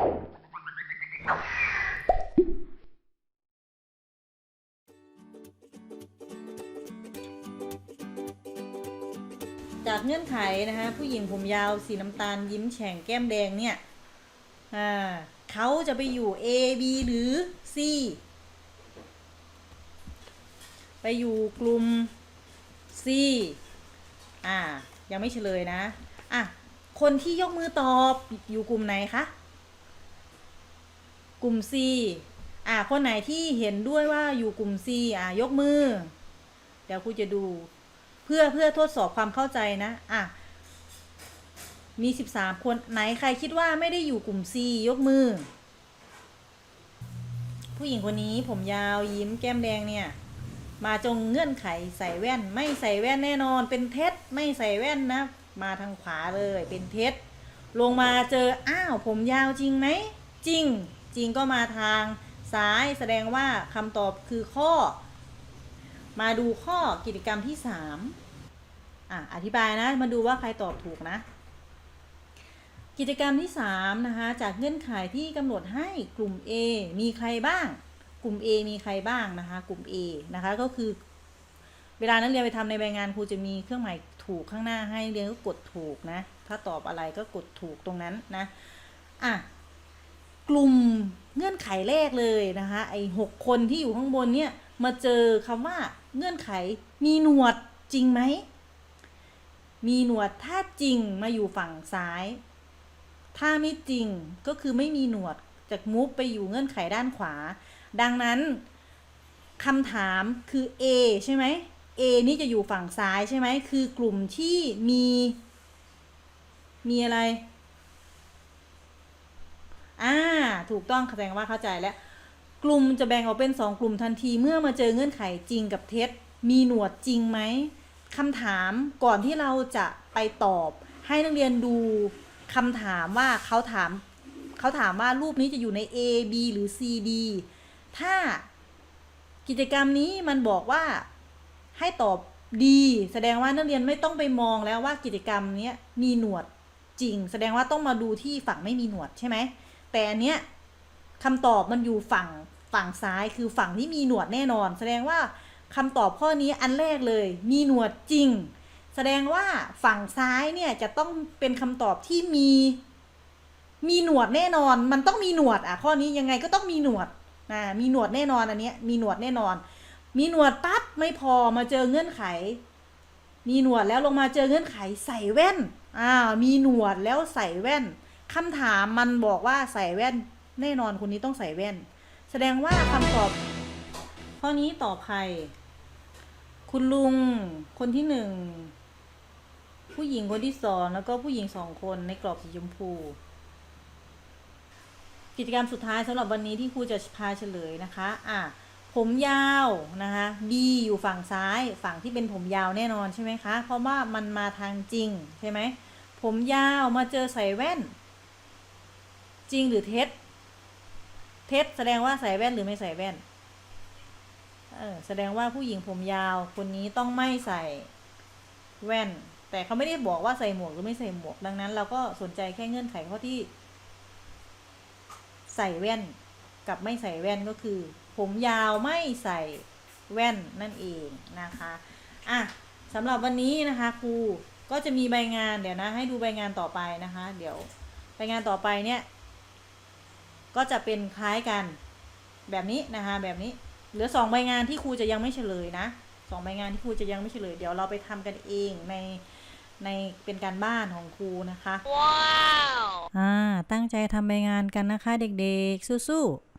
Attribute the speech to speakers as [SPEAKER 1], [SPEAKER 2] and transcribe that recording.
[SPEAKER 1] จากเงื่อนไขนะคะผู้หญิงผมยาวสีน้ำตาลยิ้มแฉ่งแก้มแดงเนี่ยเขาจะไปอยู่ A B หรือ C ไปอยู่กลุ่ม C อ่า ยังไม่เฉลยนะ อะ คนที่ยกมือตอบอยู่กลุ่มไหนคะ กลุ่ม C อะคนไหนที่เห็นด้วยว่าอยู่กลุ่ม C อะยกมือ เดี๋ยวครูจะดู เพื่อเพื่อทดสอบความเข้าใจนะอะมี 13 คนไหนใครคิดว่าไม่ได้อยู่กลุ่ม C ยกมือ ผู้หญิงคนนี้ผมยาวยิ้มแก้มแดงเนี่ย มาจงเงื่อนไขใส่แว่น ไม่ใส่แว่นแน่นอน เป็นเท็จไม่ใส่แว่นนะ มาทางขวาเลยเป็นเท็จลงมาเจออ้าวผมยาวจริงไหมจริง จริงก็มาทางซ้ายแสดงว่าคำตอบคือข้อ มาดูข้อกิจกรรมที่สามอะอธิบายนะ มาดูว่าใครตอบถูกนะ กิจกรรมที่สามนะคะจากเงื่อนไขที่กำหนดให้กลุ่ม A มีใครบ้าง กลุ่ม A มีใครบ้างนะคะ กลุ่ม A นะคะก็คือ เวลานักเรียนไปทำในใบงานครูจะมีเครื่องหมายถูกข้างหน้าให้เรียนก็กดถูกนะ ถ้าตอบอะไรก็กดถูกตรงนั้นนะอะ กลุ่มเงื่อนไขแรกเลยนะคะไอ้หกคนที่อยู่ข้างบนเนี่ยมาเจอคำว่าเงื่อนไขมีหนวดจริงไหม มีหนวดถ้าจริงมาอยู่ฝั่งซ้าย ถ้าไม่จริงก็คือไม่มีหนวดจากมูฟไปอยู่เงื่อนไขด้านขวา ดังนั้นคำถามคือ A ใช่ไหม A นี่จะอยู่ฝั่งซ้ายใช่ไหมคือกลุ่มที่มี มีอะไร อ่า ถูกต้องแสดงว่าเข้าใจแล้ว กลุ่มจะแบ่งออกเป็นสองกลุ่มทันทีเมื่อมาเจอเงื่อนไขจริงกับเท็จ มีหนวดจริงไหมคำถามก่อนที่เราจะไปตอบ ให้นักเรียนดูคำถามว่าเขาถามเขาถามว่ารูปนี้จะอยู่ใน A B หรือ C D ถ้ากิจกรรมนี้มันบอกว่าให้ตอบดีแสดงว่านักเรียนไม่ต้องไปมองแล้วว่ากิจกรรมนี้มีหนวดจริง แสดงว่าต้องมาดูที่ฝั่งไม่มีหนวดใช่ไหม แต่อันเนี้ยคำตอบมันอยู่ฝั่งฝั่งซ้ายคือฝั่งที่มีหนวดแน่นอน แสดงว่าคำตอบข้อนี้อันแรกเลย มีหนวดจริง แสดงว่าฝั่งซ้ายเนี่ยจะต้องเป็นคำตอบที่มี มีหนวดแน่นอน มันต้องมีหนวดอะข้อนี้ยังไงก็ต้องมีหนวดนะมีหนวดแน่นอนอันเนี้ยมีหนวดแน่นอน มีหนวดปั๊บไม่พอมาเจอเงื่อนไข มีหนวดแล้วลงมาเจอเงื่อนไขใส่แว่นอ้าวมีหนวดแล้วใส่แว่น คำถามมันบอกว่าใส่แว่นแน่นอนคนนี้ต้องใส่แว่น แสดงว่าคำตอบข้อนี้ตอบใคร คุณลุงคนที่หนึ่งผู้หญิงคนที่สองแล้วก็ผู้หญิงสองคนในกรอบสีชมพู กิจกรรมสุดท้ายสำหรับวันนี้ที่ครูจะพาเฉลยนะคะ อะ ผมยาวนะคะ B อยู่ฝั่งซ้าย ฝั่งที่เป็นผมยาวแน่นอนใช่ไหมคะ เพราะว่ามันมาทางจริงใช่ไหม ผมยาวมาเจอใส่แว่น จริงหรือเท็จ เท็จแสดงว่าใส่แว่นหรือไม่ใส่แว่น เออแสดงว่าผู้หญิงผมยาวคนนี้ต้องไม่ใส่แว่น แต่เขาไม่ได้บอกว่าใส่หมวกหรือไม่ใส่หมวก ดังนั้น เราก็สนใจแค่เงื่อนไขข้อที่ ใส่แว่นกับไม่ใส่แว่นก็คือ ผมยาวไม่ใส่แว่นนั่นเองนะคะอะสำหรับวันนี้นะคะครูก็จะมีใบงานเดี๋ยวนะ ให้ดูใบงานต่อไปนะคะ เดี๋ยวใบงานต่อไปเนี่ย ก็จะเป็นคล้ายกันแบบนี้นะคะแบบนี้เหลือสองใบงานที่ครูจะยังไม่เฉลยนะสองใบงานที่ครูจะยังไม่เฉลย เดี๋ยวเราไปทำกันเองในในเป็นการบ้านของครูนะคะ
[SPEAKER 2] Wow!
[SPEAKER 1] อ่าตั้งใจทำใบงานกันนะคะเด็กๆสู้ๆ